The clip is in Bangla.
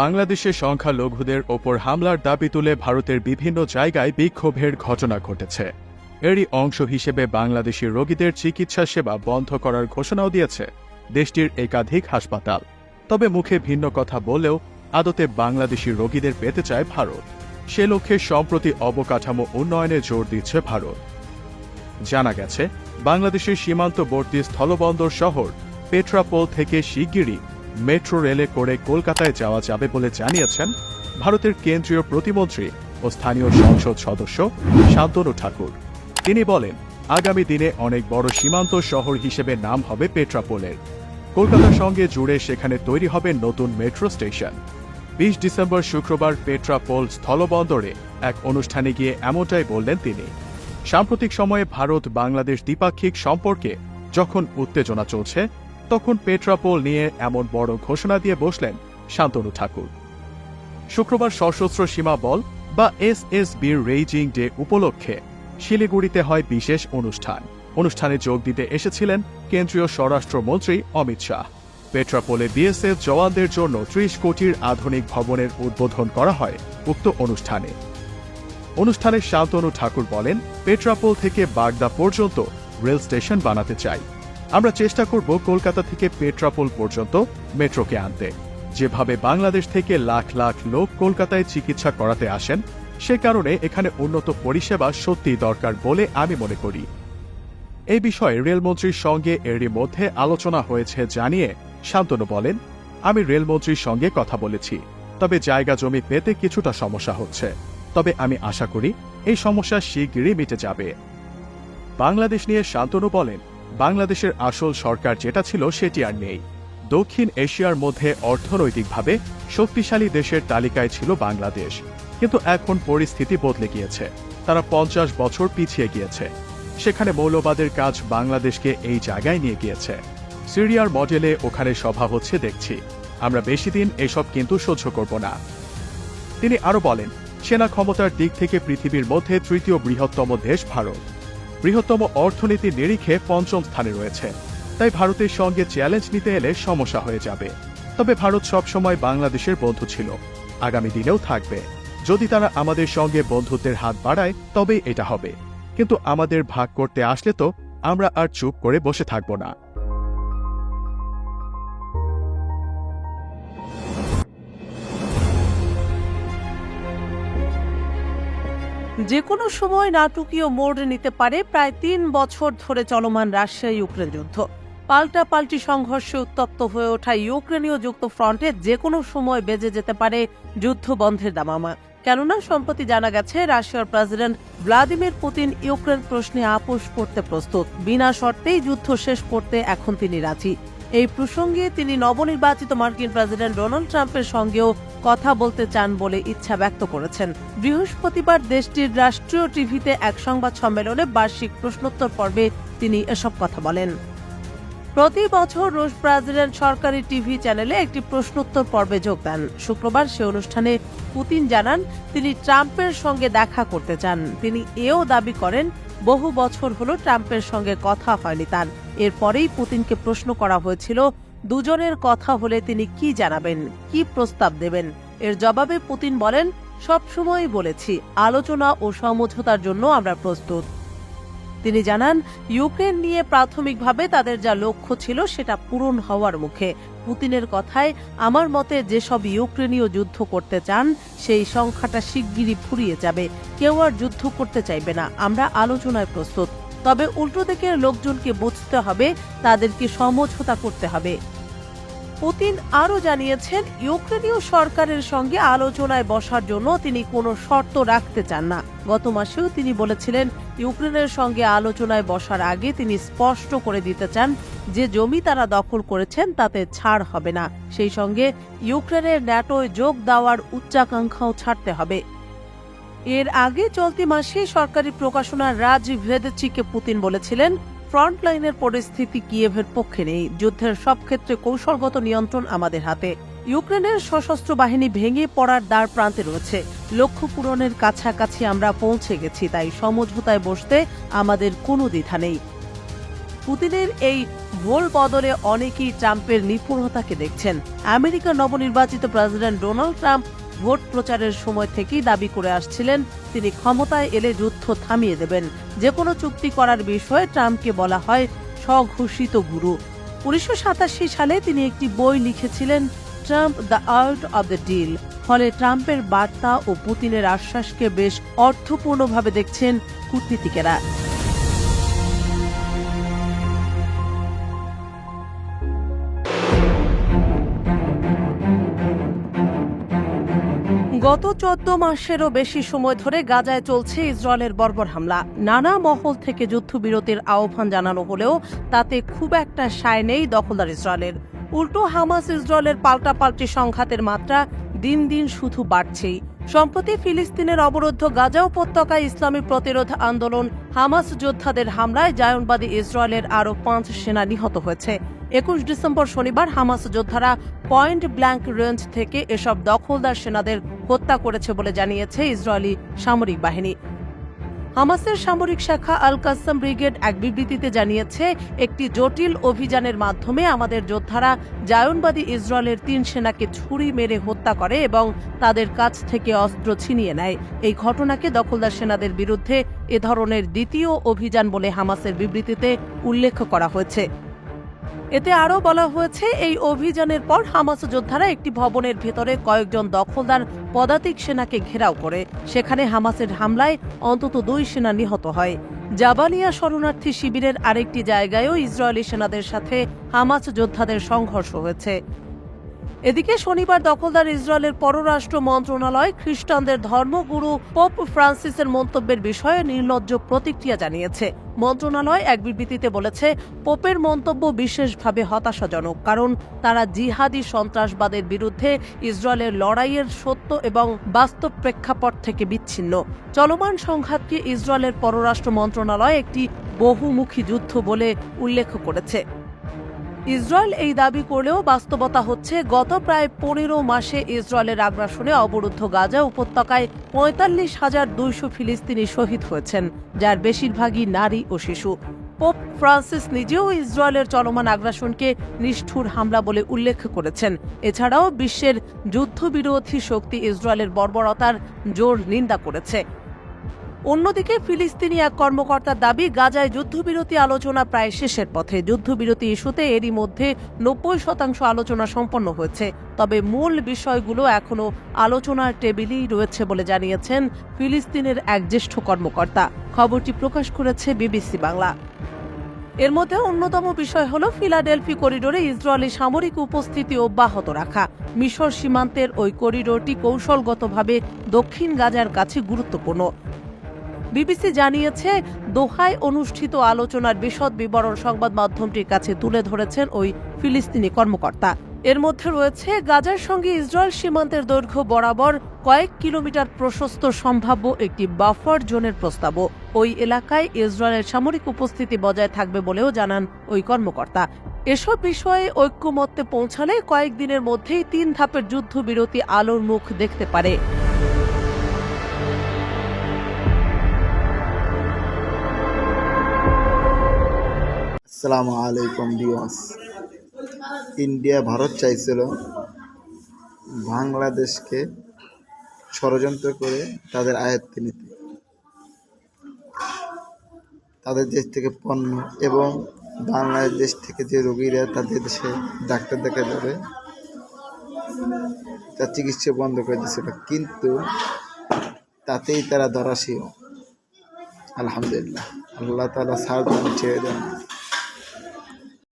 বাংলাদেশের সংখ্যালঘুদের ওপর হামলার দাবি তুলে ভারতের বিভিন্ন জায়গায় বিক্ষোভের ঘটনা ঘটেছে। এরই অংশ হিসেবে বাংলাদেশি রোগীদের চিকিৎসা সেবা বন্ধ করার ঘোষণাও দিয়েছে দেশটির একাধিক হাসপাতাল। তবে মুখে ভিন্ন কথা বলেও আদতে বাংলাদেশি রোগীদের পেতে চায় ভারত। সে লক্ষ্যে সম্প্রতি অবকাঠামো উন্নয়নে জোর দিচ্ছে ভারত। জানা গেছে, বাংলাদেশের সীমান্তবর্তী স্থলবন্দর শহর পেট্রাপোল থেকে শিগগিরই মেট্রো রেলে করে কলকাতায় যাওয়া যাবে বলে জানিয়েছেন ভারতের কেন্দ্রীয় প্রতিমন্ত্রী ও স্থানীয় সংসদ সদস্য শান্তনু ঠাকুর। তিনি বলেন, আগামী দিনে অনেক বড় সীমান্ত শহর হিসেবে নাম হবে পেট্রাপোলের। কলকাতার সঙ্গে জুড়ে সেখানে তৈরি হবে নতুন মেট্রো স্টেশন। বিশ ডিসেম্বর শুক্রবার পেট্রাপোল স্থলবন্দরে এক অনুষ্ঠানে গিয়ে এমনটাই বললেন তিনি। সাম্প্রতিক সময়ে ভারত বাংলাদেশ দ্বিপাক্ষিক সম্পর্কে যখন উত্তেজনা চলছে তখন পেট্রাপোল নিয়ে এমন বড় ঘোষণা দিয়ে বসলেন শান্তনু ঠাকুর। শুক্রবার সশস্ত্র সীমা বল বা এস এস বির রেইজিং ডে উপলক্ষে শিলিগুড়িতে হয় বিশেষ অনুষ্ঠান। অনুষ্ঠানে যোগ দিতে এসেছিলেন কেন্দ্রীয় স্বরাষ্ট্রমন্ত্রী অমিত শাহ। পেট্রাপোলে বিএসএফ জওয়ানদের জন্য ত্রিশ কোটির আধুনিক ভবনের উদ্বোধন করা হয় উক্ত অনুষ্ঠানে। অনুষ্ঠানে শান্তনু ঠাকুর বলেন, পেট্রাপোল থেকে বাগদা পর্যন্ত রেল স্টেশন বানাতে চাই। আমরা চেষ্টা করব কলকাতা থেকে পেট্রাপোল পর্যন্ত মেট্রোকে আনতে। যেভাবে বাংলাদেশ থেকে লাখ লাখ লোক কলকাতায় চিকিৎসা করাতে আসেন, সে কারণে এখানে উন্নত পরিষেবা সত্যিই দরকার বলে আমি মনে করি। এই বিষয়ে রেলমন্ত্রীর সঙ্গে এরই মধ্যে আলোচনা হয়েছে জানিয়ে শান্তনু বলেন, আমি রেলমন্ত্রীর সঙ্গে কথা বলেছি, তবে জায়গা জমি পেতে কিছুটা সমস্যা হচ্ছে। তবে আমি আশা করি এই সমস্যা শিগগিরই মিটে যাবে। বাংলাদেশ নিয়ে শান্তনু বলেন বাংলাদেশের আসল সরকার যেটা ছিল সেটি আর নেই। দক্ষিণ এশিয়ার মধ্যে অর্থনৈতিকভাবে শক্তিশালী দেশের তালিকায় ছিল বাংলাদেশ। কিন্তু এখন পরিস্থিতি বদলে গিয়েছে। তারা পঞ্চাশ বছর পিছিয়ে গিয়েছে। সেখানে মৌলবাদের কাজ বাংলাদেশকে এই জায়গায় নিয়ে গিয়েছে। সিরিয়ার মডেলে ওখানে সভা হচ্ছে দেখছি। আমরা বেশি দিন এসব কিন্তু সহ্য করব না। তিনি আরও বলেন, সেনা ক্ষমতার দিক থেকে পৃথিবীর মধ্যে তৃতীয় বৃহত্তম দেশ ভারত। বৃহত্তম অর্থনীতির নিরিখে পঞ্চম স্থানে রয়েছে। তাই ভারতের সঙ্গে চ্যালেঞ্জ নিতে এলে সমস্যা হয়ে যাবে। তবে ভারত সবসময় বাংলাদেশের বন্ধু ছিল। আগামী দিনেও থাকবে। যদি তারা আমাদের সঙ্গে বন্ধুত্বের হাত বাড়ায়, তবেই এটা হবে। কিন্তু আমাদের ভাগ করতে আসলে তো আমরা আর চুপ করে বসে থাকব না। যে কোনো সময় নাটকীয় মোড় নিতে পারে, প্রায় তিন বছর ধরে চলমান রাশিয়া ইউক্রেন যুদ্ধ। পাল্টা পাল্টি সংঘর্ষে উত্তপ্ত হয়ে ওঠা ইউক্রেনীয় যুক্ত ফ্রন্টে যে কোনো সময় বেজে যেতে পারে যুদ্ধ বন্ধের দামামা। কেননা, সম্প্রতি জানা গেছে, রাশিয়ার প্রেসিডেন্ট ভ্লাদিমির পুতিন ইউক্রেন প্রশ্নে আপোষ করতে প্রস্তুত। বিনা শর্তেই যুদ্ধ শেষ করতে এখন তিনি রাজি। এই প্রসঙ্গে তিনি নবনির্বাচিত মার্কিন প্রেসিডেন্ট ডোনাল্ড ট্রাম্পের সঙ্গেও কথা বলতে চান বলে ইচ্ছা ব্যক্ত করেছেন। বৃহস্পতিবার দেশটির রাষ্ট্রীয় টিভিতে এক সংবাদ সম্মেলনে বার্ষিক প্রশ্নোত্তর পর্বে তিনি এসব কথা বলেন। প্রতি বছর রুশ প্রেসিডেন্ট সরকারি টিভি চ্যানেলে একটি প্রশ্নোত্তর পর্বে যোগ দেন। শুক্রবার সে অনুষ্ঠানে পুতিন জানান, তিনি ট্রাম্পের সঙ্গে দেখা করতে চান। তিনি এও দাবি করেন, বহু বছর হলো ট্রাম্পের সঙ্গে কথা হয়নি তার। এরপরেই পুতিনকে প্রশ্ন করা হয়েছিল, দুজনের কথা হলে তিনি কি জানাবেন, কি প্রস্তাব দেবেন? এর জবাবে পুতিন বলেন সবসময় বলেছি, আলোচনা ও সমঝোতার জন্য আমরা প্রস্তুত। তিনি জানান, ইউক্রেন নিয়ে প্রাথমিকভাবে তাদের যা লক্ষ্য ছিল সেটা পূরণ হওয়ার মুখে। পুতিনের কথায়, আমার মতে যেসব ইউক্রেনীয় যুদ্ধ করতে চান, সেই সংখ্যাটা শিগগিরই ফুরিয়ে যাবে। কেউ আর যুদ্ধ করতে চাইবে না। আমরা আলোচনায় প্রস্তুত। তবে উল্টো দিকের লোকজনকে বুঝতে হবে, তাদেরকে সমঝোতা করতে হবে। পুতিন আরও জানিয়েছেন, ইউক্রেনীয় সরকারের সঙ্গে আলোচনায় বসার জন্য তিনি কোনো শর্ত রাখতে চান না। গত মাসেও তিনি বলেছিলেন, ইউক্রেনের সঙ্গে আলোচনায় বসার আগে তিনি স্পষ্ট করে দিতে চান, যে জমি তারা দখল করেছেন তাতে ছাড় হবে না। সেই সঙ্গে ইউক্রেনের ন্যাটোয় যোগ দেওয়ার উচ্চাকাঙ্ক্ষাও ছাড়তে হবে। এর আগে চলতি মাসে সরকারি প্রকাশনা রাজ ভেদচিকে পুতিন বলেছিলেন ফ্রন্টলাইনের পরিস্থিতি কিয়েভের পক্ষে নেই। যুদ্ধের সব ক্ষেত্রে কৌশলগত নিয়ন্ত্রণ আমাদের হাতে। ইউক্রেনের সশস্ত্র বাহিনী ভেঙে পড়ার দ্বার প্রান্তে রয়েছে। লক্ষ্য পূরণের কাছাকাছি আমরা পৌঁছে গেছি, তাই সমঝোতায় বসতে আমাদের কোনো দ্বিধা নেই। পুতিনের এই ভোল বদলে অনেকেই ট্রাম্পের নিপুণতাকে দেখছেন। আমেরিকার নবনির্বাচিত প্রেসিডেন্ট ডোনাল্ড ট্রাম্প ভোট প্রচারের সময় থেকেই দাবি করে আসছিলেন, তিনি ক্ষমতায় এলে যুদ্ধ থামিয়ে দেবেন। যে কোনো চুক্তি করার বিষয়ে ট্রাম্পকে বলা হয় স্বঘোষিত গুরু। উনিশশো সাতাশি সালে তিনি একটি বই লিখেছিলেন, Trump the art of the deal. ফলে ট্রাম্পের বার্তা ও পুতিনের আশ্বাসকে বেশ অর্থপূর্ণভাবে দেখছেন কূটনীতিকেরা। গত চোদ্দ মাসেরও বেশি সময় ধরে গাজায় চলছে ইসরায়েলের বর্বর হামলা। নানা মহল থেকে যুদ্ধবিরতির আহ্বান জানানো হলেও তাতে খুব একটা সায় নেই দখলদার ইসরায়েলের। উল্টো হামাস ইসরায়েলের পাল্টাপাল্টি সংঘাতের মাত্রা দিন দিন শুধু বাড়ছেই। সম্প্রতি ফিলিস্তিনের অবরুদ্ধ গাজা উপত্যকায় ইসলামী প্রতিরোধ আন্দোলন হামাস যোদ্ধাদের হামলায় জায়নবাদী ইসরায়েলের আরও পাঁচ সেনা নিহত হয়েছে। একুশ ডিসেম্বর শনিবার হামাস যোদ্ধারা পয়েন্ট ব্ল্যাঙ্ক রেঞ্জ থেকে এসব দখলদার সেনাদের হত্যা করেছে বলে জানিয়েছে ইসরায়েলি সামরিক বাহিনী। হামাসের সামরিক শাখা আল কাসম ব্রিগেড এক বিবৃতিতে জানিয়েছে, একটি জটিল অভিযানের মাধ্যমে আমাদের যোদ্ধারা জায়নবাদী ইসরায়েলের তিন সেনাকে ছুরি মেরে হত্যা করে এবং তাদের কাছ থেকে অস্ত্র ছিনিয়ে নেয়। এই ঘটনাকে দখলদার সেনাদের বিরুদ্ধে এ ধরনের দ্বিতীয় অভিযান বলে হামাসের বিবৃতিতে উল্লেখ করা হয়েছে। এতে আরও বলা হয়েছে, এই অভিযানের পর হামাস যোদ্ধারা একটি ভবনের ভেতরে কয়েকজন দখলদার পদাতিক সেনাকে ঘেরাও করে। সেখানে হামাসের হামলায় অন্তত দুই সেনা নিহত হয়। জাবালিয়া শরণার্থী শিবিরের আরেকটি জায়গায়ও ইসরায়েলি সেনাদের সাথে হামাস যোদ্ধাদের সংঘর্ষ হয়েছে। এদিকে শনিবার দখলদার ইসরায়েলের পররাষ্ট্র মন্ত্রণালয় খ্রিস্টানদের ধর্মগুরু পোপ ফ্রান্সিসের মন্তব্যের বিষয়ে নির্লজ্জ প্রতিক্রিয়া জানিয়েছে। মন্ত্রণালয় এক বিবৃতিতে বলেছে, পোপের মন্তব্য বিশেষভাবে হতাশাজনক, কারণ তারা জিহাদি সন্ত্রাসবাদের বিরুদ্ধে ইসরায়েলের লড়াইয়ের সত্য এবং বাস্তব প্রেক্ষাপট থেকে বিচ্ছিন্ন। চলমান সংঘাতকে ইসরায়েলের পররাষ্ট্র মন্ত্রণালয় একটি বহুমুখী যুদ্ধ বলে উল্লেখ করেছে। ইসরায়েল এই দাবি করলেও বাস্তবতা হচ্ছে, গত প্রায় পনেরো মাসে ইসরায়েলের আগ্রাসনে অবরুদ্ধ গাজা উপত্যকায় পঁয়তাল্লিশ হাজার দুইশো ফিলিস্তিনি শহীদ হয়েছেন, যার বেশিরভাগই নারী ও শিশু। পোপ ফ্রান্সিস নিজেও ইসরায়েলের চলমান আগ্রাসনকে নিষ্ঠুর হামলা বলে উল্লেখ করেছেন। এছাড়াও বিশ্বের যুদ্ধবিরোধী শক্তি ইসরায়েলের বর্বরতার জোর নিন্দা করেছে। অন্যদিকে ফিলিস্তিনি এক কর্মকর্তার দাবি, গাজায় যুদ্ধবিরতি আলোচনা প্রায় শেষের পথে। যুদ্ধবিরতি ইস্যুতে এরই মধ্যে নব্বই শতাংশ আলোচনা সম্পন্ন হয়েছে। তবে মূল বিষয়গুলো এখনও আলোচনার টেবিলেই রয়েছে বলে জানিয়েছেন ফিলিস্তিনের এক জ্যেষ্ঠ কর্মকর্তা। খবরটি প্রকাশ করেছে বিবিসি বাংলা। এর মধ্যে অন্যতম বিষয় হল ফিলাডেলফি করিডোরে ইসরায়েলি সামরিক উপস্থিতি অব্যাহত রাখা। মিশর সীমান্তের ওই করিডোরটি কৌশলগতভাবে দক্ষিণ গাজার কাছে গুরুত্বপূর্ণ। বিবিসি জানিয়েছে, দোহায় অনুষ্ঠিত আলোচনার বিশদ বিবরণ সংবাদ মাধ্যমটির কাছে তুলে ধরেছেন ওই ফিলিস্তিনি কর্মকর্তা। এর মধ্যে রয়েছে, গাজার সঙ্গে ইসরায়েল সীমান্তের দৈর্ঘ্য বরাবর কয়েক কিলোমিটার প্রশস্ত সম্ভাব্য একটি বাফার জোনের প্রস্তাবও। ওই এলাকায় ইসরায়েলের সামরিক উপস্থিতি বজায় থাকবে বলেও জানান ওই কর্মকর্তা। এসব বিষয়ে ঐক্যমত্যে পৌঁছালে কয়েকদিনের মধ্যেই তিন ধাপের যুদ্ধবিরতি আলোর মুখ দেখতে পারে। আসসালামু আলাইকুম ভিউয়ার্স। ইন্ডিয়া ভারত চাইছিল বাংলাদেশকে ষড়যন্ত্র করে তাদের আয়ত্তে নিতে। তাদের দেশ থেকে পণ্য এবং বাংলাদেশ থেকে যে রোগীরা তাদের দেশে ডাক্তার দেখা যাবে, তার চিকিৎসা বন্ধ করে দিয়েছিল কিন্তু তাতেই তারা দরাশীয় আলহামদুলিল্লাহ। আল্লাহ তালা সার ছেড়ে দেন।